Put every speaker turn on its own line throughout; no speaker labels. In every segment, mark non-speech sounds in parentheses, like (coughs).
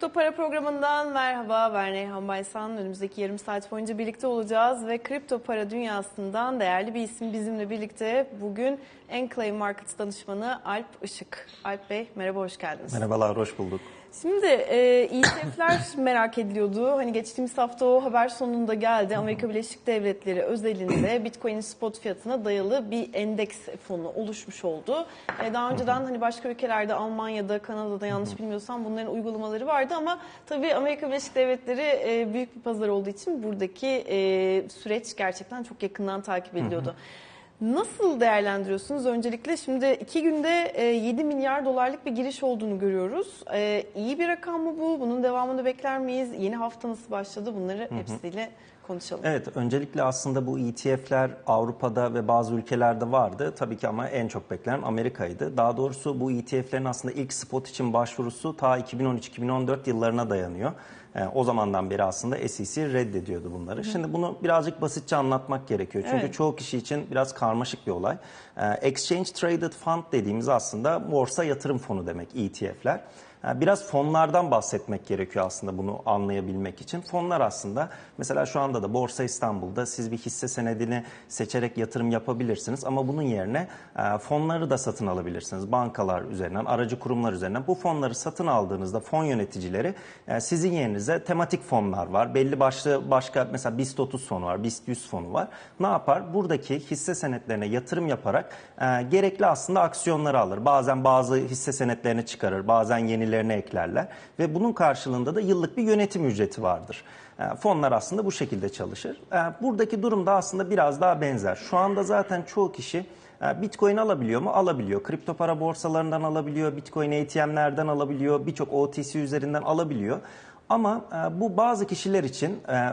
Kripto Para programından merhaba. Ben Reyhan Baysan. Önümüzdeki yarım saat boyunca birlikte olacağız ve kripto para dünyasından değerli bir isim bizimle birlikte. Bugün Enclave Markets danışmanı Alp Işık. Alp Bey merhaba, hoş geldiniz.
Merhabalar, hoş bulduk.
Şimdi e, ETF'ler (coughs) merak ediliyordu. Hani geçtiğimiz hafta o haber sonunda geldi. Amerika Birleşik Devletleri özelinde (coughs) Bitcoin'in spot fiyatına dayalı bir endeks fonu oluşmuş oldu. E, daha önceden hani başka ülkelerde Almanya'da, Kanada'da yanlış bilmiyorsam bunların uygulamaları vardı ama tabii Amerika Birleşik Devletleri e, büyük bir pazar olduğu için buradaki e, süreç gerçekten çok yakından takip ediliyordu. Nasıl değerlendiriyorsunuz? Öncelikle şimdi iki günde e, 7 milyar dolarlık bir giriş olduğunu görüyoruz. E, iyi bir rakam mı bu? Bunun devamını bekler miyiz? Yeni hafta nasıl başladı? Bunları hepsiyle konuşalım.
Evet, öncelikle aslında bu ETF'ler Avrupa'da ve bazı ülkelerde vardı. Tabii ki ama en çok beklenen Amerika'ydı. Daha doğrusu bu ETF'lerin aslında ilk spot için başvurusu ta 2013-2014 yıllarına dayanıyor. E, o zamandan beri aslında SEC reddediyordu bunları. Şimdi bunu birazcık basitçe anlatmak gerekiyor. Çünkü
Evet.
çoğu kişi için biraz karmaşık bir olay. E, Exchange Traded Fund dediğimiz aslında borsa yatırım fonu demek ETF'ler. E, Biraz fonlardan bahsetmek gerekiyor aslında bunu anlayabilmek için. Fonlar aslında mesela şu anda da Borsa İstanbul'da siz bir hisse senedini seçerek yatırım yapabilirsiniz ama bunun yerine e, fonları da satın alabilirsiniz. Bankalar üzerinden, aracı kurumlar üzerinden. Bu fonları satın aldığınızda fon yöneticileri e, sizin yerinize tematik fonlar var. Belli başlı başka mesela BIST 30 fonu var, BIST 100 fonu var. Ne yapar? Buradaki hisse senetlerine yatırım yaparak e, gerekli aslında aksiyonları alır. Bazen bazı hisse senetlerini çıkarır, bazen yenilerini eklerler ve bunun karşılığında da yıllık bir yönetim ücreti vardır. E, Fonlar aslında bu şekilde çalışır. E, Buradaki durum da aslında biraz daha benzer. Şu anda zaten çoğu kişi e, Bitcoin alabiliyor mu? Alabiliyor. Kripto para borsalarından alabiliyor, Bitcoin ATM'lerden alabiliyor, birçok OTC üzerinden alabiliyor. Ama e, bu bazı kişiler için e,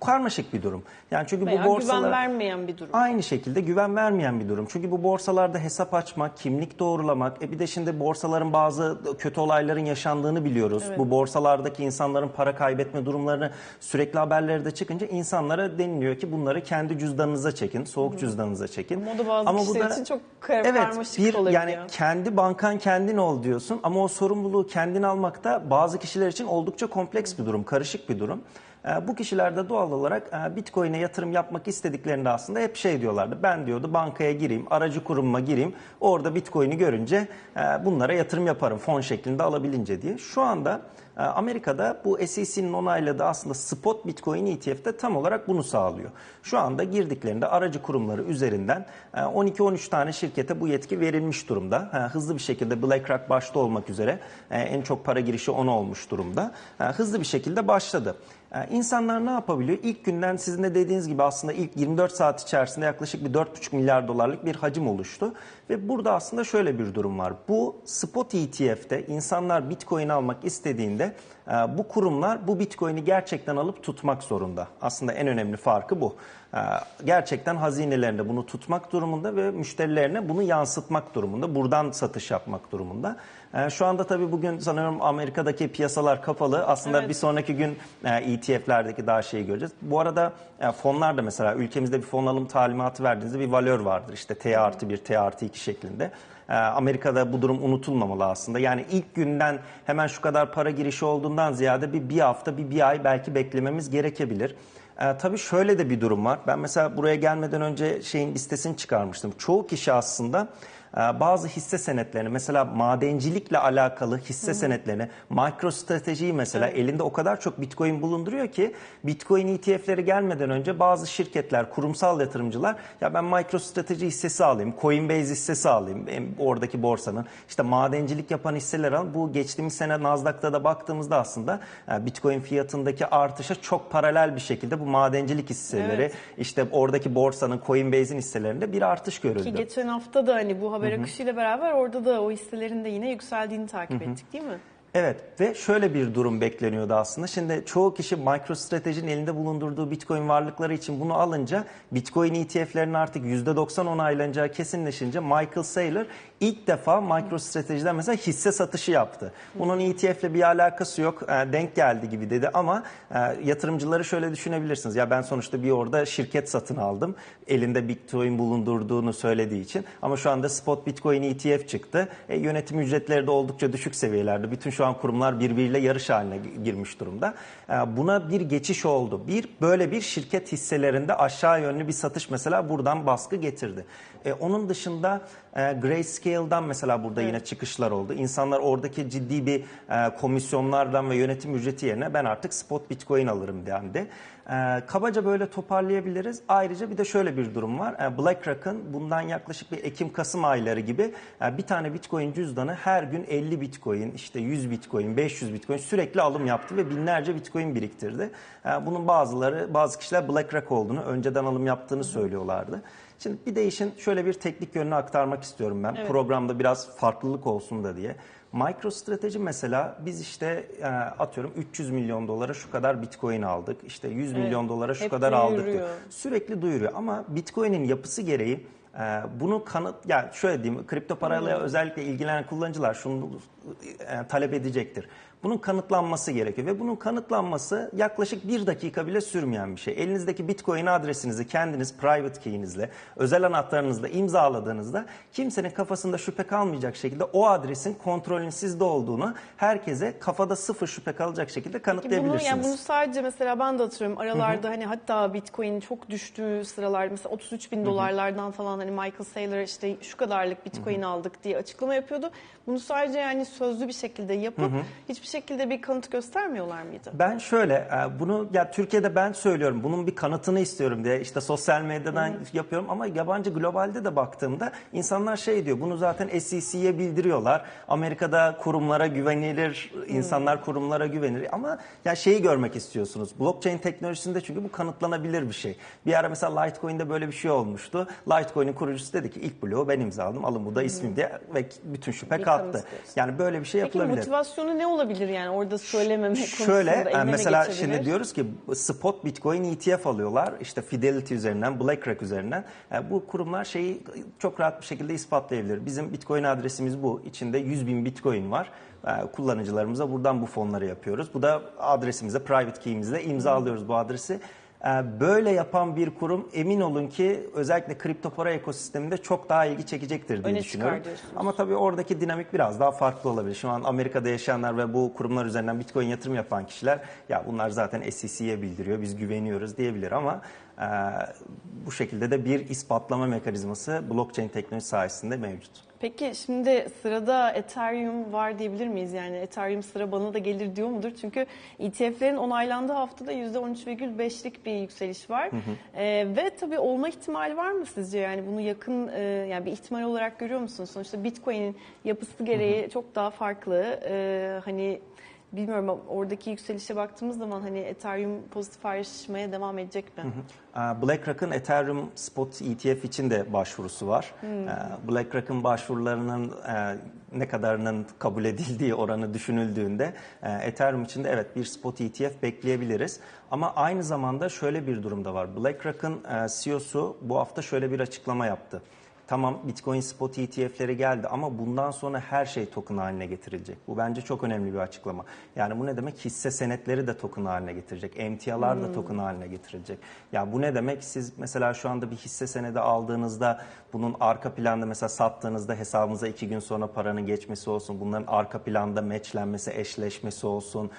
karmaşık bir durum. Yani çünkü
Veya
bu borsalar
güven vermeyen bir durum.
Aynı şekilde güven vermeyen bir durum. Çünkü bu borsalarda hesap açmak, kimlik doğrulamak, e bir de şimdi borsaların bazı kötü olayların yaşandığını biliyoruz.
Evet.
Bu borsalardaki insanların para kaybetme durumlarını sürekli haberlerde de çıkınca insanlara deniliyor ki bunları kendi cüzdanınıza çekin, soğuk cüzdanınıza çekin.
Ama da bazı kişiler için çok kar-
evet,
karmaşık
bir,
olabiliyor.
Yani kendi bankan kendin ol diyorsun ama o sorumluluğu kendin almakta bazı kişiler için oldukça kompleks bir durum, karışık bir durum. Ee, Bu kişiler de doğal olarak e, Bitcoin'e yatırım yapmak istediklerinde aslında hep şey diyorlardı. Ben diyordu bankaya gireyim, aracı kurumuma gireyim. Orada Bitcoin'i görünce e, bunlara yatırım yaparım fon şeklinde alabilince diye. Şu anda e, Amerika'da bu SEC'nin onayladığı aslında spot Bitcoin ETF'de tam olarak bunu sağlıyor. Şu anda girdiklerinde aracı kurumları üzerinden e, 12-13 tane şirkete bu yetki verilmiş durumda. E, Hızlı bir şekilde BlackRock başta olmak üzere e, en çok para girişi 10 olmuş durumda. E, Hızlı bir şekilde başladı. Ee, İnsanlar ne yapabiliyor? İlk günden sizin de dediğiniz gibi aslında ilk 24 saat içerisinde yaklaşık bir 4,5 milyar dolarlık bir hacim oluştu. Ve burada aslında şöyle bir durum var. Bu spot ETF'de insanlar Bitcoin almak istediğinde e, bu kurumlar bu Bitcoin'i gerçekten alıp tutmak zorunda. Aslında en önemli farkı bu. E, Gerçekten hazinelerinde bunu tutmak durumunda ve müşterilerine bunu yansıtmak durumunda. Buradan satış yapmak durumunda. E, Şu anda tabii bugün sanıyorum Amerika'daki piyasalar kapalı. Aslında
Evet.
bir sonraki gün e, ETF'lerdeki daha şeyi göreceğiz. Bu arada e, fonlar da mesela ülkemizde bir fon alım talimatı verdiğinizde bir valör vardır. İşte T artı 1, T artı 2 şeklinde. E, Amerika'da bu durum unutulmamalı aslında. Yani ilk günden hemen şu kadar para girişi olduğundan ziyade bir, bir hafta, bir, bir ay belki beklememiz gerekebilir. E, tabii şöyle de bir durum var. Ben mesela buraya gelmeden önce şeyin listesini çıkarmıştım. Çoğu kişi aslında bazı hisse senetlerini mesela madencilikle alakalı hisse senetlerini, MicroStrategy'yi mesela elinde o kadar çok Bitcoin bulunduruyor ki Bitcoin ETF'leri gelmeden önce bazı şirketler, kurumsal yatırımcılar ya ben MicroStrategy hissesi alayım, Coinbase hissesi alayım oradaki borsanın. işte madencilik yapan hisseler al. Bu geçtiğimiz sene Nasdaq'ta da baktığımızda aslında e, Bitcoin fiyatındaki artışa çok paralel bir şekilde bu madencilik hisseleri
Evet.
işte oradaki borsanın Coinbase'in hisselerinde bir artış görüldü.
Ki geçen hafta da hani bu haber akışıyla beraber orada da o hisselerin de yine yükseldiğini takip ettik değil mi?
Evet ve şöyle bir durum bekleniyordu aslında. Şimdi çoğu kişi MicroStrategy'nin elinde bulundurduğu Bitcoin varlıkları için bunu alınca Bitcoin ETF'lerinin artık %90 onaylanacağı kesinleşince Michael Saylor İlk defa MicroStrategy'den mesela hisse satışı yaptı. Bunun ETF'le bir alakası yok. E, denk geldi gibi dedi ama e, yatırımcıları şöyle düşünebilirsiniz. Ya ben sonuçta bir orada şirket satın aldım. Elinde Bitcoin bulundurduğunu söylediği için. Ama şu anda spot Bitcoin ETF çıktı. E, yönetim ücretleri de oldukça düşük seviyelerde. Bütün şu an kurumlar birbiriyle yarış haline girmiş durumda. E, buna bir geçiş oldu. Bir böyle bir şirket hisselerinde aşağı yönlü bir satış mesela buradan baskı getirdi. E, onun dışında e, Grayscale'dan mesela burada yine çıkışlar oldu. İnsanlar oradaki ciddi bir e, komisyonlardan ve yönetim ücreti yerine ben artık spot Bitcoin alırım dendi. E, kabaca böyle toparlayabiliriz. Ayrıca bir de şöyle bir durum var. E, BlackRock'ın bundan yaklaşık bir Ekim-Kasım ayları gibi e, bir tane Bitcoin cüzdanı her gün 50 Bitcoin, işte 100 Bitcoin, 500 Bitcoin sürekli alım yaptı ve binlerce Bitcoin biriktirdi. E, bunun bazıları, bazı kişiler BlackRock olduğunu, önceden alım yaptığını söylüyorlardı. Şimdi bir de işin şöyle bir teknik yönünü aktarmak istiyorum ben.
Evet.
Programda biraz farklılık olsun da diye. MicroStrateji mesela biz işte e, atıyorum 300 milyon dolara şu kadar Bitcoin aldık. İşte 100
Evet.
milyon dolara şu
Hep
kadar aldık diyor.
duyuruyor.
Sürekli duyuruyor ama Bitcoin'in yapısı gereği e, bunu kanıt yani şöyle diyeyim kripto parayla özellikle ilgilenen kullanıcılar şunu e, talep edecektir. Bunun kanıtlanması gerekiyor ve bunun kanıtlanması yaklaşık bir dakika bile sürmeyen bir şey. Elinizdeki Bitcoin adresinizi kendiniz private key'inizle, özel anahtarınızla imzaladığınızda kimsenin kafasında şüphe kalmayacak şekilde o adresin kontrolünün sizde olduğunu herkese kafada sıfır şüphe kalacak şekilde
Ki bunu,
kanıtlayabilirsiniz.
yani bunu sadece mesela ben de hatırlıyorum aralarda hani hatta Bitcoin çok düştüğü sıralar mesela 33 bin dolarlardan falan hani Michael Saylor işte şu kadarlık Bitcoin aldık diye açıklama yapıyordu. Bunu sadece yani sözlü bir şekilde yapıp hiçbir şekilde bir kanıt göstermiyorlar mıydı?
Ben şöyle e, bunu ya Türkiye'de ben söylüyorum bunun bir kanıtını istiyorum diye işte sosyal medyadan yapıyorum ama yabancı globalde de baktığımda insanlar şey diyor bunu zaten SEC'ye bildiriyorlar. Amerika'da kurumlara güvenilir, insanlar kurumlara güvenir ama ya şeyi görmek istiyorsunuz. Blockchain teknolojisinde çünkü bu kanıtlanabilir bir şey. Bir ara mesela Litecoin'de böyle bir şey olmuştu. Litecoin'in kurucusu dedi ki ilk bloğu ben imzaladım. Alın bu da ismim diye ve bütün şüphe kalktı. Yani böyle bir şey
Peki
yapılabilir.
motivasyonu ne olabilir yani orada söylememe konusunda
Şöyle
eline
e,
mi
mesela
geçebilir?
şimdi diyoruz ki spot Bitcoin ETF alıyorlar. İşte Fidelity üzerinden, BlackRock üzerinden. E, Bu kurumlar şeyi çok rahat bir şekilde ispatlayabilir. Bizim Bitcoin adresimiz bu. İçinde 100 bin Bitcoin var. E, Kullanıcılarımıza buradan bu fonları yapıyoruz. Bu da adresimize, private key'imizle imzalıyoruz bu adresi. E, Böyle yapan bir kurum emin olun ki özellikle kripto para ekosisteminde çok daha ilgi çekecektir diye
Öne
düşünüyorum. Ama tabii oradaki dinamik biraz daha farklı olabilir. Şu an Amerika'da yaşayanlar ve bu kurumlar üzerinden Bitcoin yatırım yapan kişiler ya bunlar zaten SEC'ye bildiriyor biz güveniyoruz diyebilir ama e, bu şekilde de bir ispatlama mekanizması blockchain teknolojisi sayesinde mevcut.
Peki şimdi sırada Ethereum var diyebilir miyiz? Yani Ethereum sıra bana da gelir diyor mudur? Çünkü ETF'lerin onaylandığı haftada %13,5'lik bir yükseliş var. Ee, ve tabii olma ihtimali var mı sizce? Yani bunu yakın e, yani bir ihtimal olarak görüyor musunuz? Sonuçta Bitcoin'in yapısı gereği çok daha farklı. Ee, hani bilmiyorum oradaki yükselişe baktığımız zaman hani Ethereum pozitif ayrışmaya devam edecek mi?
Ee, BlackRock'ın Ethereum Spot ETF için de başvurusu var. Ee, BlackRock'ın başvurularının e, ne kadarının kabul edildiği oranı düşünüldüğünde e, Ethereum için de evet bir Spot ETF bekleyebiliriz. Ama aynı zamanda şöyle bir durum da var. BlackRock'ın e, CEO'su bu hafta şöyle bir açıklama yaptı. Tamam Bitcoin spot ETF'leri geldi ama bundan sonra her şey token haline getirilecek. Bu bence çok önemli bir açıklama. Yani bu ne demek? Hisse senetleri de token haline getirecek. Emtialar da token haline getirilecek. Ya bu ne demek? Siz mesela şu anda bir hisse senedi aldığınızda bunun arka planda mesela sattığınızda hesabınıza iki gün sonra paranın geçmesi olsun. Bunların arka planda matchlenmesi, eşleşmesi olsun.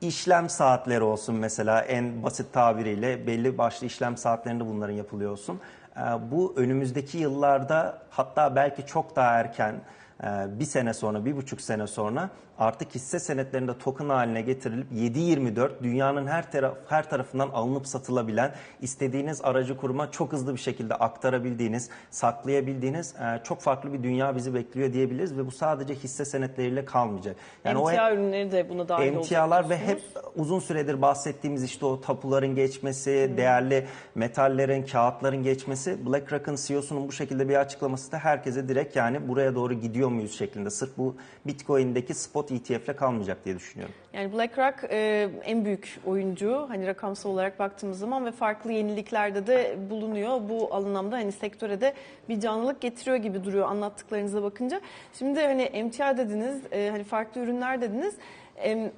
İşlem saatleri olsun mesela en basit tabiriyle belli başlı işlem saatlerinde bunların yapılıyor olsun. Ee, Bu önümüzdeki yıllarda hatta belki çok daha erken e, bir sene sonra, bir buçuk sene sonra artık hisse senetlerinde token haline getirilip 7-24 dünyanın her taraf her tarafından alınıp satılabilen, istediğiniz aracı kuruma çok hızlı bir şekilde aktarabildiğiniz, saklayabildiğiniz e, çok farklı bir dünya bizi bekliyor diyebiliriz ve bu sadece hisse senetleriyle kalmayacak. o
Emtia ürünleri de buna dahil olacak
Emtialar ve hep uzun süredir bahsettiğimiz işte o tapuların geçmesi, değerli metallerin, kağıtların geçmesi. BlackRock'ın CEO'sunun bu şekilde bir açıklaması da herkese direkt yani buraya doğru gidiyor muyuz şeklinde. Sırf bu Bitcoin'deki spot spot ETF'le kalmayacak diye düşünüyorum.
Yani BlackRock e, en büyük oyuncu hani rakamsal olarak baktığımız zaman ve farklı yeniliklerde de bulunuyor. Bu anlamda hani sektöre de bir canlılık getiriyor gibi duruyor anlattıklarınıza bakınca. Şimdi hani emtia dediniz, e, hani farklı ürünler dediniz.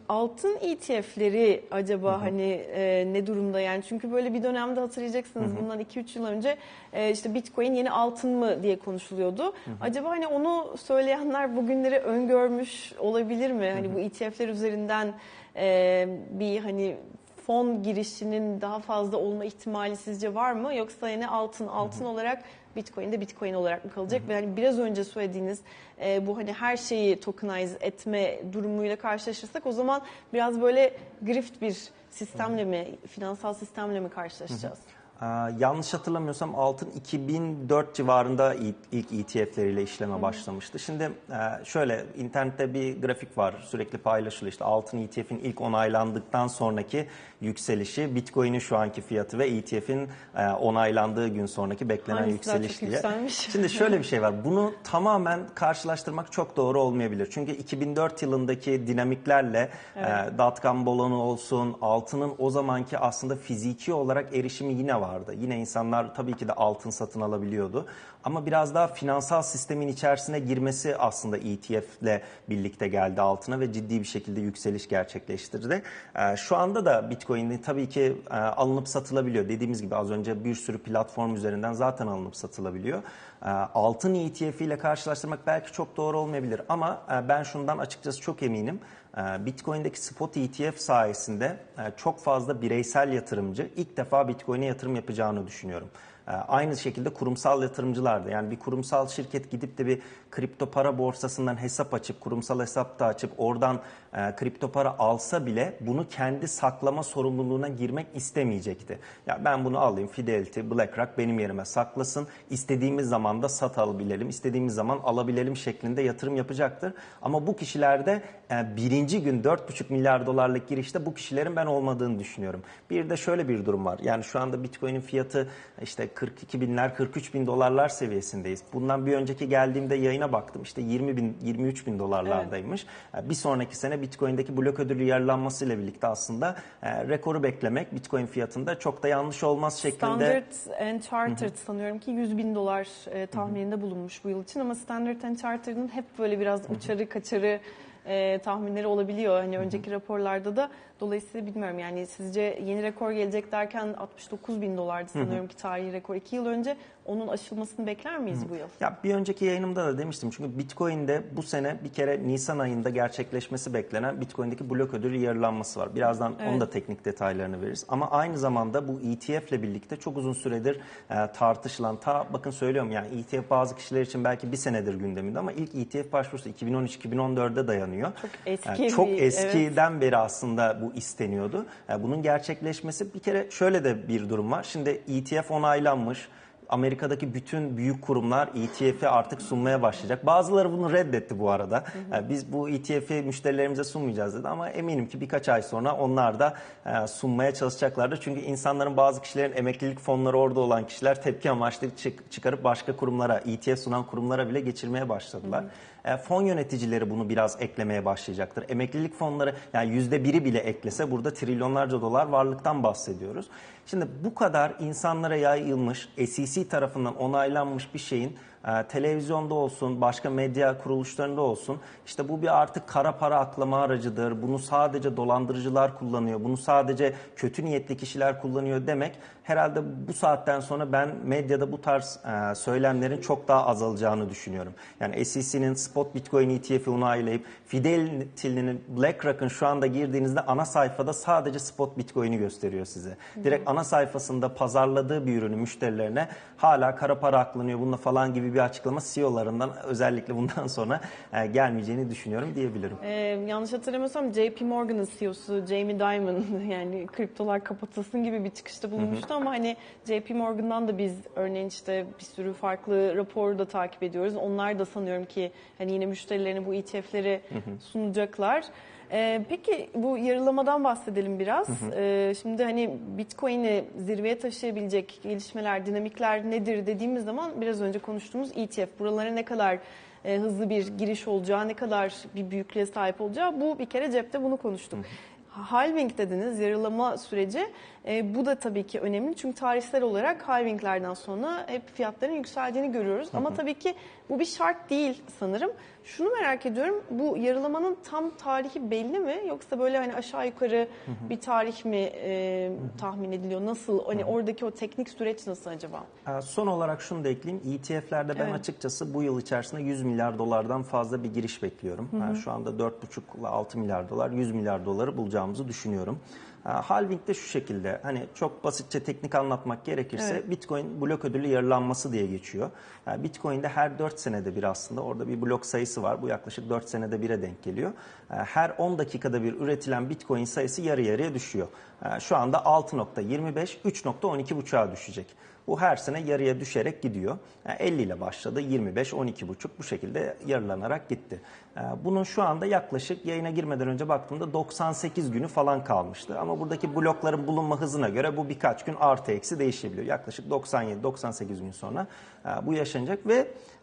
Altın ETF'leri acaba hani e, ne durumda? Yani çünkü böyle bir dönemde hatırlayacaksınız bundan 2-3 yıl önce e, işte Bitcoin yeni altın mı diye konuşuluyordu. Acaba hani onu söyleyenler bugünleri öngörmüş olabilir mi? Hani bu ETF'ler üzerinden e, bir hani fon girişinin daha fazla olma ihtimali sizce var mı? Yoksa yine altın altın olarak Bitcoin de Bitcoin olarak mı kalacak? Ve hani biraz önce söylediğiniz e, bu hani her şeyi tokenize etme durumuyla karşılaşırsak o zaman biraz böyle grift bir sistemle mi, finansal sistemle mi karşılaşacağız?
Ee, yanlış hatırlamıyorsam altın 2004 civarında ilk, ETF'leriyle işleme başlamıştı. Şimdi e, şöyle internette bir grafik var sürekli paylaşılıyor. İşte altın ETF'in ilk onaylandıktan sonraki yükselişi, Bitcoin'in şu anki fiyatı ve ETF'in e, onaylandığı gün sonraki beklenen
Hangisi
yükseliş diye.
yükselmiş? (laughs)
Şimdi şöyle bir şey var. (laughs) Bunu tamamen karşılaştırmak çok doğru olmayabilir. Çünkü 2004 yılındaki dinamiklerle e, dotcom balonu olsun, altının o zamanki aslında fiziki olarak erişimi yine vardı. Yine insanlar tabii ki de altın satın alabiliyordu. Ama biraz daha finansal sistemin içerisine girmesi aslında ETF'le birlikte geldi altına ve ciddi bir şekilde yükseliş gerçekleştirdi. E, şu anda da Bitcoin'in tabii ki e, alınıp satılabiliyor. Dediğimiz gibi az önce bir sürü platform üzerinden zaten alınıp satılabiliyor. E, altın ETF ile karşılaştırmak belki çok doğru olmayabilir ama e, ben şundan açıkçası çok eminim. E, Bitcoin'deki spot ETF sayesinde e, çok fazla bireysel yatırımcı ilk defa Bitcoin'e yatırım yapacağını düşünüyorum. E, Aynı şekilde kurumsal yatırımcılar da yani bir kurumsal şirket gidip de bir kripto para borsasından hesap açıp kurumsal hesap da açıp oradan e, kripto para alsa bile bunu kendi saklama sorumluluğuna girmek istemeyecekti. Ya ben bunu alayım Fidelity, BlackRock benim yerime saklasın. İstediğimiz zaman da sat alabilelim, istediğimiz zaman alabilelim şeklinde yatırım yapacaktır. Ama bu kişilerde e, birinci gün 4,5 milyar dolarlık girişte bu kişilerin ben olmadığını düşünüyorum. Bir de şöyle bir durum var. Yani şu anda Bitcoin'in fiyatı işte 42 binler, 43 bin dolarlar seviyesindeyiz. Bundan bir önceki geldiğimde yayına baktım. İşte 20 bin, 23 bin dolarlardaymış. E, Bir sonraki sene Bitcoin'deki blok ödülü yarılanmasıyla birlikte aslında e, rekoru beklemek Bitcoin fiyatında çok da yanlış olmaz şeklinde.
Standard and Chartered sanıyorum ki 100 bin dolar e, tahmininde bulunmuş bu yıl için ama Standard and Chartered'ın hep böyle biraz uçarı kaçarı e, tahminleri olabiliyor. Hani önceki raporlarda da dolayısıyla bilmiyorum yani sizce yeni rekor gelecek derken 69 bin dolardı sanıyorum ki tarihi rekor 2 yıl önce onun aşılmasını bekler miyiz bu yıl?
Ya bir önceki yayınımda da demiştim çünkü Bitcoin'de bu sene bir kere Nisan ayında gerçekleşmesi beklenen Bitcoin'deki blok ödülü yarılanması var. Birazdan onun da teknik detaylarını veririz. Ama aynı zamanda bu ETF ile birlikte çok uzun süredir e, tartışılan ta bakın söylüyorum yani ETF bazı kişiler için belki bir senedir gündeminde ama ilk ETF başvurusu 2013-2014'de dayanıyor.
Çok eski
Yani çok
bir-
eskiden beri aslında bu isteniyordu. Yani bunun gerçekleşmesi bir kere şöyle de bir durum var. Şimdi ETF onaylanmış. Amerika'daki bütün büyük kurumlar ETF'i artık sunmaya başlayacak. Bazıları bunu reddetti bu arada. Yani biz bu ETF'i müşterilerimize sunmayacağız dedi ama eminim ki birkaç ay sonra onlar da e, sunmaya çalışacaklardır. Çünkü insanların bazı kişilerin emeklilik fonları orada olan kişiler tepki amaçlı çık- çıkarıp başka kurumlara, ETF sunan kurumlara bile geçirmeye başladılar. E, Fon yöneticileri bunu biraz eklemeye başlayacaktır. Emeklilik fonları yani yüzde biri bile eklese burada trilyonlarca dolar varlıktan bahsediyoruz. Şimdi bu kadar insanlara yayılmış, SEC tarafından onaylanmış bir şeyin e, televizyonda olsun, başka medya kuruluşlarında olsun işte bu bir artık kara para aklama aracıdır. Bunu sadece dolandırıcılar kullanıyor. Bunu sadece kötü niyetli kişiler kullanıyor demek herhalde bu saatten sonra ben medyada bu tarz e, söylemlerin çok daha azalacağını düşünüyorum. Yani SEC'nin spot Bitcoin ETF'i onaylayıp Fidelity'nin BlackRock'ın şu anda girdiğinizde ana sayfada sadece spot Bitcoin'i gösteriyor size. Direkt ana sayfasında pazarladığı bir ürünü müşterilerine hala kara para aklanıyor bununla falan gibi bir açıklama CEO'larından özellikle bundan (laughs) sonra e, gelmeyeceğini düşünüyorum diyebilirim.
Ee, yanlış hatırlamıyorsam JP Morgan'ın CEO'su Jamie Dimon (laughs) yani kriptolar kapatılsın gibi bir çıkışta bulunmuştu ama hani JP Morgan'dan da biz örneğin işte bir sürü farklı raporu da takip ediyoruz. Onlar da sanıyorum ki hani yine müşterilerine bu ETF'leri sunacaklar. Ee, peki bu yarılamadan bahsedelim biraz. Ee, şimdi hani Bitcoin'i zirveye taşıyabilecek gelişmeler, dinamikler nedir dediğimiz zaman biraz önce konuştuğumuz ETF. Buralara ne kadar e, hızlı bir giriş olacağı, ne kadar bir büyüklüğe sahip olacağı bu bir kere cepte bunu konuştuk. Halving dediniz, yarılama süreci. E, bu da tabii ki önemli çünkü tarihsel olarak halvinglerden sonra hep fiyatların yükseldiğini görüyoruz. Ama tabii ki bu bir şart değil sanırım. Şunu merak ediyorum, bu yarılamanın tam tarihi belli mi? Yoksa böyle hani aşağı yukarı bir tarih mi e, tahmin ediliyor? Nasıl? Hani oradaki o teknik süreç nasıl acaba?
Ee, Son olarak şunu da ekleyeyim. ETF'lerde ben
Evet.
açıkçası bu yıl içerisinde 100 milyar dolardan fazla bir giriş bekliyorum. Yani şu anda 4,5 ile 6 milyar dolar, 100 milyar doları bulacağımızı düşünüyorum. Halving de şu şekilde hani çok basitçe teknik anlatmak gerekirse
Evet.
Bitcoin blok ödülü yarılanması diye geçiyor. Yani Bitcoin'de her 4 senede bir aslında orada bir blok sayısı var. Bu yaklaşık 4 senede bire denk geliyor. Her 10 dakikada bir üretilen Bitcoin sayısı yarı yarıya düşüyor. Şu anda 6.25, 3.12 düşecek. Bu her sene yarıya düşerek gidiyor. Yani 50 ile başladı, 25, 12,5 bu şekilde yarılanarak gitti. Ee, Bunun şu anda yaklaşık yayına girmeden önce baktığımda 98 günü falan kalmıştı. Ama buradaki blokların bulunma hızına göre bu birkaç gün artı eksi değişebiliyor. Yaklaşık 97-98 gün sonra e, bu yaşanacak ve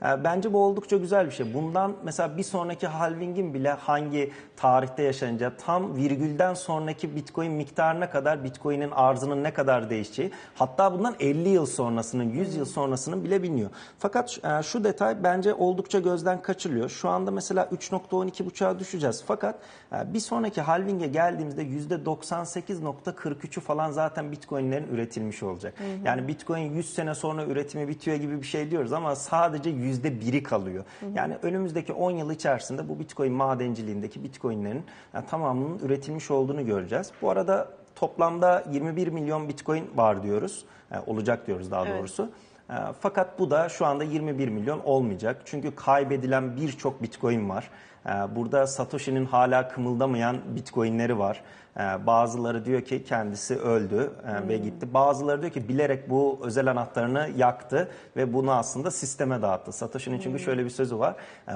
e, bence bu oldukça güzel bir şey. Bundan mesela bir sonraki halvingin bile hangi tarihte yaşanacağı, tam virgülden sonraki bitcoin miktarına kadar bitcoin'in arzının ne kadar değişeceği, hatta bundan 50 yıl sonrasının, 100 yıl sonrasının bile biliniyor. Fakat e, şu detay bence oldukça gözden kaçırılıyor. Şu anda mesela 3.12.5'a düşeceğiz. Fakat e, bir sonraki halving'e geldiğimizde %98.43'ü falan zaten bitcoin'lerin üretilmiş olacak. Yani bitcoin 100 sene sonra üretimi bitiyor gibi bir şey diyoruz ama sadece %1'i kalıyor. Yani önümüzdeki 10 yıl içerisinde bu bitcoin madenciliğindeki bitcoin'lerin yani tamamının üretilmiş olduğunu göreceğiz. Bu arada toplamda 21 milyon bitcoin var diyoruz. Olacak diyoruz daha
Evet.
doğrusu. E, Fakat bu da şu anda 21 milyon olmayacak. Çünkü kaybedilen birçok bitcoin var. E, Burada Satoshi'nin hala kımıldamayan bitcoinleri var. E, Bazıları diyor ki kendisi öldü e, ve gitti. Bazıları diyor ki bilerek bu özel anahtarını yaktı ve bunu aslında sisteme dağıttı. Satoshi'nin çünkü şöyle bir sözü var.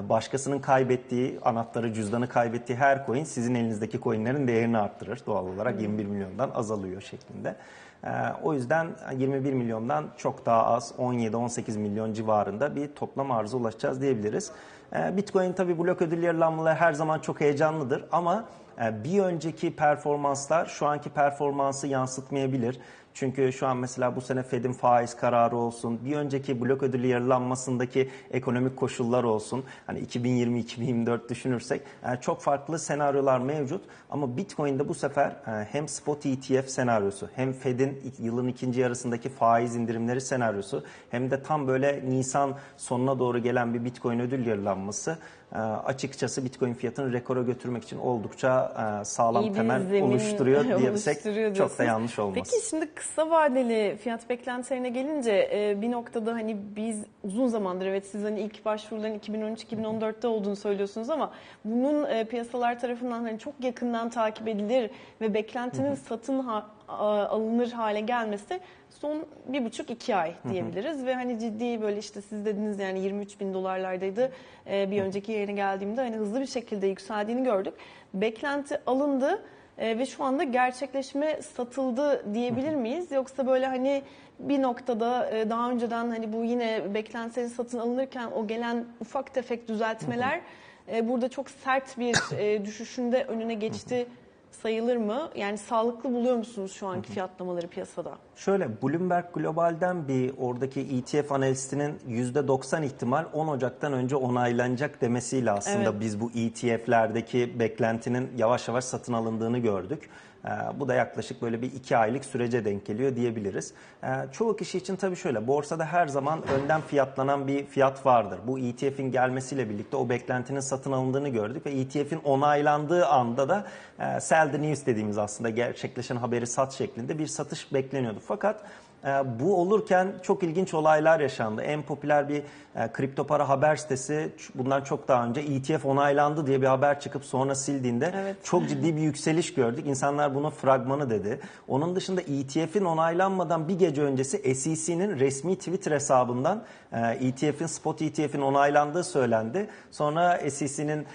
Başkasının kaybettiği anahtarı, cüzdanı kaybettiği her coin sizin elinizdeki coinlerin değerini arttırır. Doğal olarak 21 milyondan azalıyor şeklinde. Ee, O yüzden 21 milyondan çok daha az 17-18 milyon civarında bir toplam arıza ulaşacağız diyebiliriz. Ee, Bitcoin tabi blok ödül yarılanmaları her zaman çok heyecanlıdır ama bir önceki performanslar şu anki performansı yansıtmayabilir. Çünkü şu an mesela bu sene Fed'in faiz kararı olsun, bir önceki blok ödülü yarılanmasındaki ekonomik koşullar olsun. Hani 2020-2024 düşünürsek e, çok farklı senaryolar mevcut. Ama Bitcoin'de bu sefer e, hem spot ETF senaryosu, hem Fed'in yılın ikinci yarısındaki faiz indirimleri senaryosu, hem de tam böyle Nisan sonuna doğru gelen bir Bitcoin ödül yarılanması açıkçası Bitcoin fiyatını rekora götürmek için oldukça e, sağlam
İyi
temel (laughs) oluşturuyor diyebilsek
oluşturuyor
çok da yanlış olmaz.
Peki şimdi kısa vadeli fiyat beklentilerine gelince e, bir noktada hani biz uzun zamandır evet siz hani ilk başvuruların 2013-2014'te olduğunu söylüyorsunuz ama bunun e, piyasalar tarafından hani çok yakından takip edilir ve beklentinin satın ha- alınır hale gelmesi son bir buçuk iki ay diyebiliriz. Ve hani ciddi böyle işte siz dediniz yani 23 bin dolarlardaydı. E, bir önceki yayına geldiğimde hani hızlı bir şekilde yükseldiğini gördük. Beklenti alındı e, ve şu anda gerçekleşme satıldı diyebilir miyiz? Yoksa böyle hani bir noktada e, daha önceden hani bu yine beklentilerin satın alınırken o gelen ufak tefek düzeltmeler burada çok sert bir düşüşünde önüne geçti sayılır mı? Yani sağlıklı buluyor musunuz şu anki fiyatlamaları piyasada?
Şöyle Bloomberg Global'den bir oradaki ETF analistinin %90 ihtimal 10 Ocak'tan önce onaylanacak demesiyle aslında
Evet.
biz bu ETF'lerdeki beklentinin yavaş yavaş satın alındığını gördük. Ee, bu da yaklaşık böyle bir iki aylık sürece denk geliyor diyebiliriz. Ee, çoğu kişi için tabii şöyle borsada her zaman önden fiyatlanan bir fiyat vardır. Bu ETF'in gelmesiyle birlikte o beklentinin satın alındığını gördük ve ETF'in onaylandığı anda da e, sell the news dediğimiz aslında gerçekleşen haberi sat şeklinde bir satış bekleniyordu. Fakat bu olurken çok ilginç olaylar yaşandı. En popüler bir e, kripto para haber sitesi bundan çok daha önce ETF onaylandı diye bir haber çıkıp sonra sildiğinde
Evet.
çok ciddi bir yükseliş gördük. İnsanlar buna fragmanı dedi. Onun dışında ETF'in onaylanmadan bir gece öncesi SEC'nin resmi Twitter hesabından e, ETF'in spot ETF'in onaylandığı söylendi. Sonra SEC'nin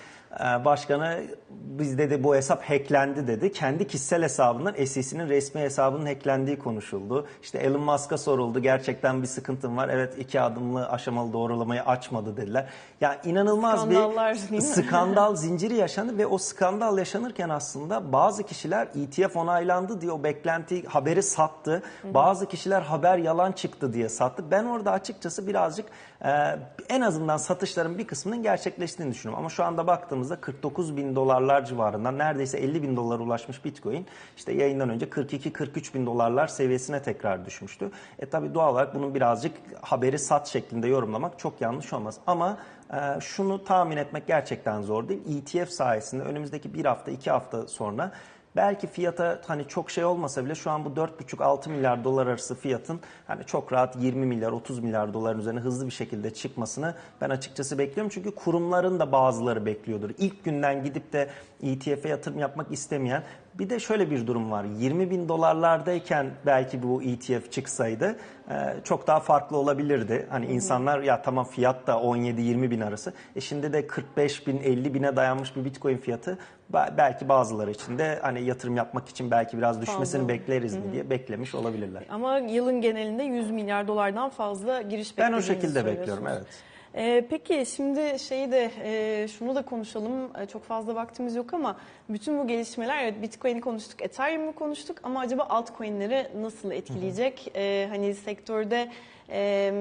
Başkanı biz dedi bu hesap hacklendi dedi. Kendi kişisel hesabından SEC'nin resmi hesabının hacklendiği konuşuldu. İşte Elon Musk'a soruldu. Gerçekten bir sıkıntım var. Evet iki adımlı aşamalı doğrulamayı açmadı dediler. Ya inanılmaz
Skandallar
bir skandal (laughs) zinciri yaşandı ve o skandal yaşanırken aslında bazı kişiler ETF onaylandı diye o beklenti haberi sattı. Bazı kişiler haber yalan çıktı diye sattı. Ben orada açıkçası birazcık e, en azından satışların bir kısmının gerçekleştiğini düşünüyorum. Ama şu anda baktığımızda 49 bin dolarlar civarından neredeyse 50 bin dolara ulaşmış Bitcoin işte yayından önce 42-43 bin dolarlar seviyesine tekrar düşmüştü. E tabi doğal olarak bunun birazcık haberi sat şeklinde yorumlamak çok yanlış olmaz. Ama e, şunu tahmin etmek gerçekten zor değil. ETF sayesinde önümüzdeki bir hafta iki hafta sonra Belki fiyata hani çok şey olmasa bile şu an bu 4,5-6 milyar dolar arası fiyatın hani çok rahat 20 milyar 30 milyar doların üzerine hızlı bir şekilde çıkmasını ben açıkçası bekliyorum. Çünkü kurumların da bazıları bekliyordur. İlk günden gidip de ETF'e yatırım yapmak istemeyen bir de şöyle bir durum var. 20 bin dolarlardayken belki bu ETF çıksaydı e, çok daha farklı olabilirdi. Hani insanlar ya tamam fiyat da 17-20 bin arası. E şimdi de 45 bin 50 bine dayanmış bir Bitcoin fiyatı belki bazıları için de hani yatırım yapmak için belki biraz düşmesini
Fazla.
bekleriz mi diye beklemiş olabilirler.
Ama yılın genelinde 100 milyar dolardan fazla giriş
Ben o şekilde bekliyorum evet.
Ee, peki şimdi şeyi de e, şunu da konuşalım. E, Çok fazla vaktimiz yok ama bütün bu gelişmeler evet Bitcoin'i konuştuk, Ethereum'u konuştuk ama acaba altcoin'leri nasıl etkileyecek? E, hani sektörde e,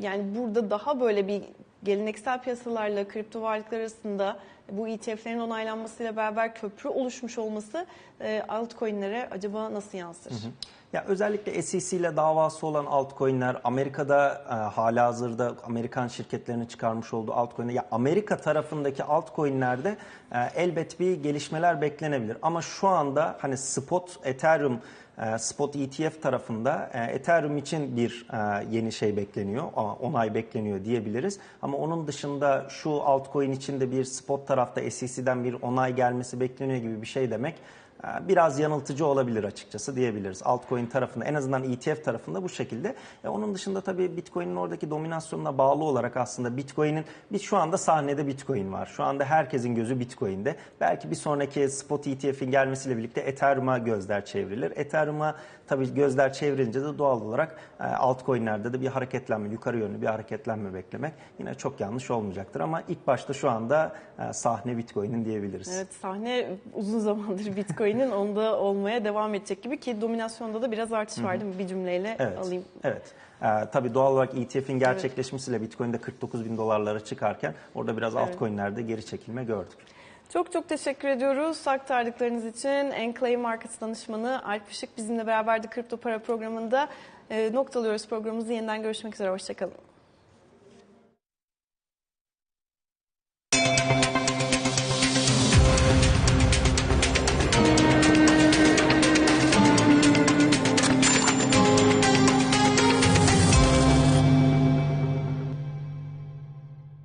yani burada daha böyle bir geleneksel piyasalarla kripto varlıklar arasında bu ETF'lerin onaylanmasıyla beraber köprü oluşmuş olması e, altcoin'lere acaba nasıl yansır?
Ya özellikle SEC ile davası olan altcoin'ler Amerika'da e, hala hazırda Amerikan şirketlerinin çıkarmış olduğu altcoin'ler ya Amerika tarafındaki altcoin'lerde e, elbet bir gelişmeler beklenebilir. Ama şu anda hani spot Ethereum e, spot ETF tarafında e, Ethereum için bir e, yeni şey bekleniyor, onay bekleniyor diyebiliriz. Ama onun dışında şu altcoin için de bir spot tarafta SEC'den bir onay gelmesi bekleniyor gibi bir şey demek biraz yanıltıcı olabilir açıkçası diyebiliriz. Altcoin tarafında en azından ETF tarafında bu şekilde. E, onun dışında tabii Bitcoin'in oradaki dominasyonuna bağlı olarak aslında Bitcoin'in biz şu anda sahnede Bitcoin var. Şu anda herkesin gözü Bitcoin'de. Belki bir sonraki spot ETF'in gelmesiyle birlikte Ethereum'a gözler çevrilir. Ethereum'a tabii gözler çevrilince de doğal olarak e, altcoin'lerde de bir hareketlenme, yukarı yönlü bir hareketlenme beklemek yine çok yanlış olmayacaktır. Ama ilk başta şu anda e, sahne Bitcoin'in diyebiliriz.
Evet sahne uzun zamandır Bitcoin'in onda olmaya devam edecek gibi ki dominasyonda da biraz artış var değil mi? Bir cümleyle
Evet.
alayım.
Evet. Ee, tabii doğal olarak ETF'in gerçekleşmesiyle Bitcoin'de 49 bin dolarlara çıkarken orada biraz
Evet.
altcoin'lerde geri çekilme gördük.
Çok çok teşekkür ediyoruz aktardıklarınız için. Enclave Markets danışmanı Alp Işık bizimle beraberdi Kripto Para programında. E, noktalıyoruz programımızı. Yeniden görüşmek üzere. Hoşçakalın.